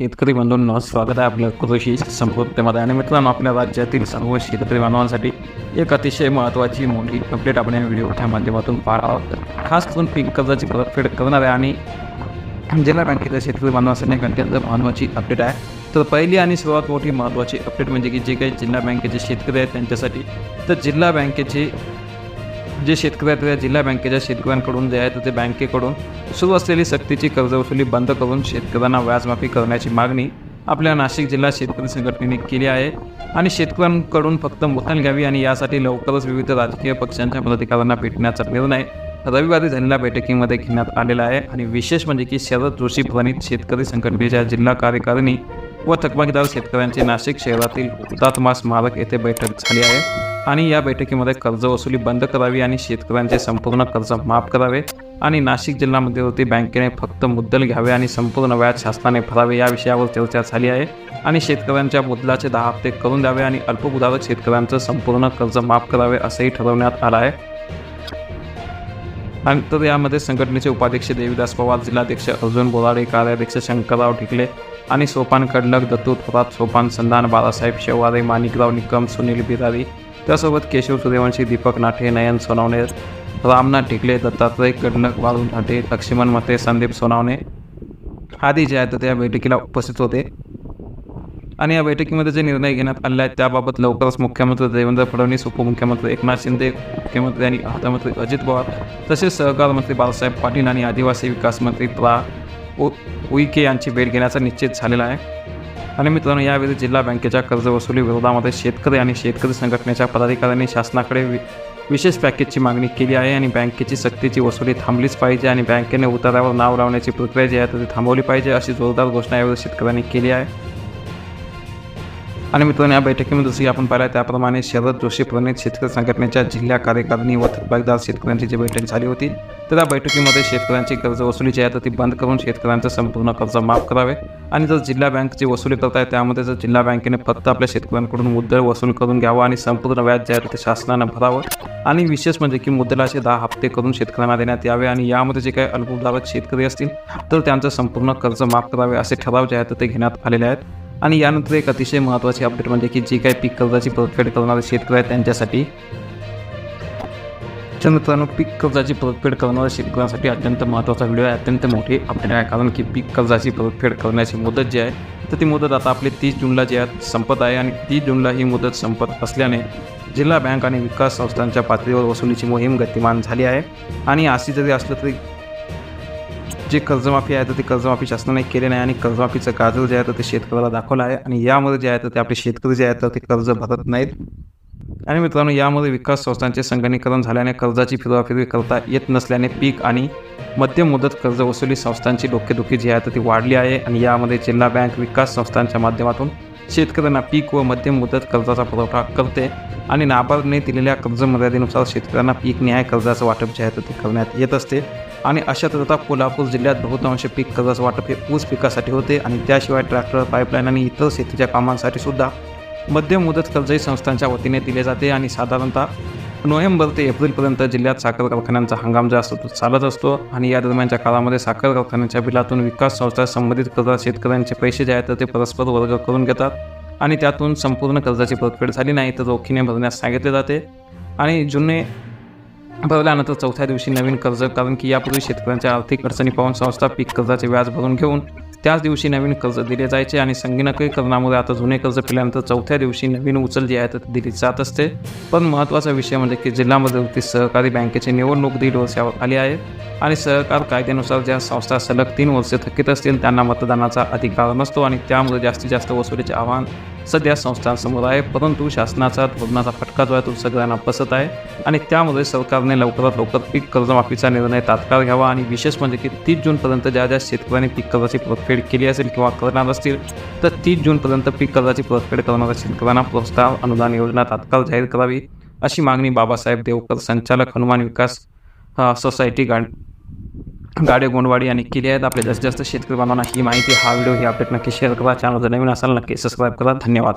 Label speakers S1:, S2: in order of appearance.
S1: शेतकरी बंधूंनो स्वागत आहे आपलं कृषी संपूर्णतेमध्ये आणि मित्रांनो आपल्या राज्यातील सर्व शेतकरी बांधवांसाठी एक अतिशय महत्त्वाची मोठी अपडेट आपण या व्हिडिओच्या माध्यमातून पाहणार आहोत. खास करून पीक कर्जाची परतफेड आहे आणि जिल्हा बँकेच्या शेतकरी बांधवांसाठी एक अत्यंत महत्त्वाची अपडेट आहे. तर पहिली आणि सर्वात मोठी महत्त्वाची अपडेट म्हणजे की जे काही जिल्हा बँकेचे शेतकरी आहेत त्यांच्यासाठी तर जिल्हा बँकेचे जे शेतकरी आहेत त्या जिल्हा बँकेच्या शेतकऱ्यांकडून जे आहे तर ते बँकेकडून सुरू असलेली सक्तीची कर्जवसुली बंद करून शेतकऱ्यांना व्याजमाफी करण्याची मागणी आपल्या नाशिक जिल्हा शेतकरी संघटनेने केली आहे. आणि शेतकऱ्यांकडून फक्त मुदल घ्यावी आणि यासाठी लवकरच विविध राजकीय पक्षांच्या पदाधिकाऱ्यांना भेटण्याचा निर्णय रविवारी झालेल्या बैठकीमध्ये घेण्यात आलेला आहे. आणि विशेष म्हणजे की शरद जोशी प्रणित शेतकरी संघटनेच्या जिल्हा कार्यकारिणी व थकबाकीदार शेतकऱ्यांची नाशिक शहरातील हुतात्मा स्मारक येथे बैठक झाली आहे. आणि या बैठकीमध्ये कर्ज वसुली बंद करावी आणि शेतकऱ्यांचे संपूर्ण कर्ज माफ करावे आणि नाशिक जिल्हा मध्यवर्ती बँकेने फक्त मुद्दल घ्यावे आणि संपूर्ण व्याज शासनाने भरावे या विषयावर चर्चा झाली आहे. आणि शेतकऱ्यांच्या मुद्दलाचे दहा हप्ते करून द्यावे आणि अल्पभूधारक शेतकऱ्यांचं संपूर्ण कर्ज माफ करावे असंही ठरवण्यात आलं आहे. नंतर यामध्ये संघटनेचे उपाध्यक्ष देवीदास पवार जिल्हाध्यक्ष अर्जुन बोराडे कार्याध्यक्ष शंकरराव ठिकले आणि सोपान कडलक दत्तू थोरात सोपान संधान बाळासाहेब शेवारे माणिकराव निकम सुनील बिरारी त्यासोबत केशव सुदेवांशी दीपक नाठे नयन सोनावणे रामनाथ ठिकले दत्तात्रय कडलक वाळू ठाटे लक्ष्मण मते संदीप सोनावणे आदी जे आहेत त्या बैठकीला उपस्थित होते. आणि या बैठकीमध्ये जे निर्णय घेण्यात आले आहेत त्याबाबत लवकरच मुख्यमंत्री देवेंद्र फडणवीस उपमुख्यमंत्री एकनाथ शिंदे मुख्यमंत्री आणि अर्थमंत्री अजित पवार तसेच सहकार मंत्री बाळासाहेब पाटील आणि आदिवासी विकास मंत्री प्रा. उ उईके यांची भेट घेण्याचा निश्चित झालेला आहे. आणि मित्रांनो यावेळी जिल्हा बँकेच्या कर्ज वसुली विरोधामध्ये शेतकरी आणि शेतकरी संघटनेच्या पदाधिकाऱ्यांनी शासनाकडे वि विशेष पॅकेजची मागणी केली आहे आणि बँकेची सक्तीची वसुली थांबलीच पाहिजे आणि बँकेने उतारावर नाव लावण्याची प्रक्रिया जी आहे ती थांबवली पाहिजे अशी जोरदार घोषणा यावेळी शेतकऱ्यांनी केली आहे. आणि मित्रांनो या बैठकीमध्ये जशी आपण पाहिलं त्याप्रमाणे शरद जोशी प्रणित शेतकरी संघटनेच्या जिल्हा कार्यकारिणी व थकबाकदार शेतकऱ्यांची जी बैठक झाली होती तर त्या बैठकीमध्ये शेतकऱ्यांची कर्ज वसुली जी आहे तर ती बंद करून शेतकऱ्यांचं संपूर्ण कर्ज माफ करावे. आणि जर जिल्हा बँक जी वसुली करत आहे त्यामध्ये जर जिल्हा बँकेने फक्त आपल्या शेतकऱ्यांकडून मुद्दल वसूल करून घ्यावं आणि संपूर्ण व्याज जे आहे ते शासनानं भरावं. आणि विशेष म्हणजे की मुद्दलाचे दहा हप्ते करून शेतकऱ्यांना देण्यात यावे आणि यामध्ये जे काही अल्पधारक शेतकरी असतील तर त्यांचं संपूर्ण कर्ज माफ करावे असे ठराव जे आहेत ते घेण्यात आलेले आहेत. आणि यानंतर एक अतिशय महत्त्वाची अपडेट म्हणजे की जी काही पीक कर्जाची परतफेड करणारे शेतकरी आहेत त्यांच्यासाठी. तर मित्रांनो पीक कर्जाची परतफेड करणाऱ्या शेतकऱ्यांसाठी अत्यंत महत्त्वाचा व्हिडिओ आहे अत्यंत मोठी अपडेट आहे. कारण की पीक कर्जाची परतफेड करण्याची मुदत जी आहे तर ती मुदत आता आपली तीस जूनला जी आहे संपत आहे. आणि तीस जूनला ही मुदत संपत असल्याने जिल्हा बँक आणि विकास संस्थांच्या पातळीवर वसुलीची मोहीम गतिमान झाली आहे. आणि अशी जरी असलं तरी जे कर्जमाफी आहे तर ते कर्जमाफी शासनाने केले नाही आणि कर्जमाफीचं काजल जे आहे तर ते शेतकऱ्याला दाखवलं आहे. आणि यामध्ये जे आहे तर ते आपले शेतकरी जे आहेत तर ते कर्ज भरत नाहीत. आणि मित्रांनो यामध्ये विकास संस्थांचे संगणीकरण झाल्याने कर्जाची फिरवाफिरवी करता येत नसल्याने पीक आणि मध्यम मुदत कर्ज वसुली संस्थांची डोकेदुखी जी आहे तर ती वाढली आहे. आणि यामध्ये जिल्हा बँक विकास संस्थांच्या माध्यमातून शेतकऱ्यांना पीक व मध्यम मुदत कर्जाचा पुरवठा करते आणि नाबार्डने दिलेल्या कर्ज मर्यादेनुसार शेतकऱ्यांना पीक न्याय कर्जाचं वाटप जे आहे तर ते करण्यात येत असते. आणि अशात आता कोल्हापूर जिल्ह्यात बहुतांश पीक कर्जाचं वाटप हे ऊस पिकासाठी होते आणि त्याशिवाय ट्रॅक्टर पाईपलाईन आणि इतर शेतीच्या कामांसाठी सुद्धा मध्यम मुदत कर्जही संस्थांच्या वतीने दिले जाते आणि साधारणतः नोव्हेंबर ते एप्रिलपर्यंत जिल्ह्यात साखर कारखान्यांचा हंगाम जो असतो तो चालत असतो आणि या दरम्यानच्या काळामध्ये साखर कारखान्याच्या बिलातून विकास संस्था संबंधित कर्जात शेतकऱ्यांचे पैसे जे आहेत तर ते परस्पर वर्ग करून घेतात आणि त्यातून संपूर्ण कर्जाची परतफेड झाली नाही तर रोखीने भरण्यास सांगितले जाते. आणि जुने भरल्यानंतर चौथ्या दिवशी नवीन कर्ज कारण की यापूर्वी शेतकऱ्यांच्या आर्थिक अडचणी पाहून संस्था पीक कर्जाचे व्याज भरून घेऊन त्याच दिवशी नवीन कर्ज दिले जायचे आणि संगणकीकरणामुळे आता जुने कर्ज पिल्यानंतर चौथ्या दिवशी नवीन उचल जी आहे तर दिली जात असते पण महत्त्वाचा विषय म्हणजे की जिल्हा सहकारी बँकेची निवडणूक दीड वर्षावर आली आहे आणि सहकार कायद्यानुसार ज्या संस्था सलग तीन वर्षे थकीत असतील त्यांना मतदानाचा अधिकार नसतो आणि त्यामुळे जास्तीत जास्त वसुलीचे आव्हान सध्या संस्थांसमोर आहे परंतु शासनाचा धोरणाचा फटका जो आहे तो सगळ्यांना बसत आहे आणि त्यामुळे सरकारने लवकरात लवकर पीक कर्जमाफीचा निर्णय तात्काळ घ्यावा आणि विशेष म्हणजे की तीस जूनपर्यंत ज्या ज्या शेतकऱ्यांनी पीक कर्जाची परतफेड केली असेल किंवा करणार असतील तर तीस जूनपर्यंत पीक कर्जाची परतफेड करणाऱ्या शेतकऱ्यांना प्रोत्साहन अनुदान योजना तात्काळ जाहीर करावी अशी मागणी बाबासाहेब देवकर संचालक हनुमान विकास सोसायटी गाड गाडे गोंडवाडी आणि केली आहेत. आपले जास्तीत जास्त शेतकरी बांधवांना ही माहिती हा व्हिडिओ ही अपडेट नक्की शेअर करा. चॅनल जर नवीन असाल नक्की सबस्क्राईब करा. धन्यवाद.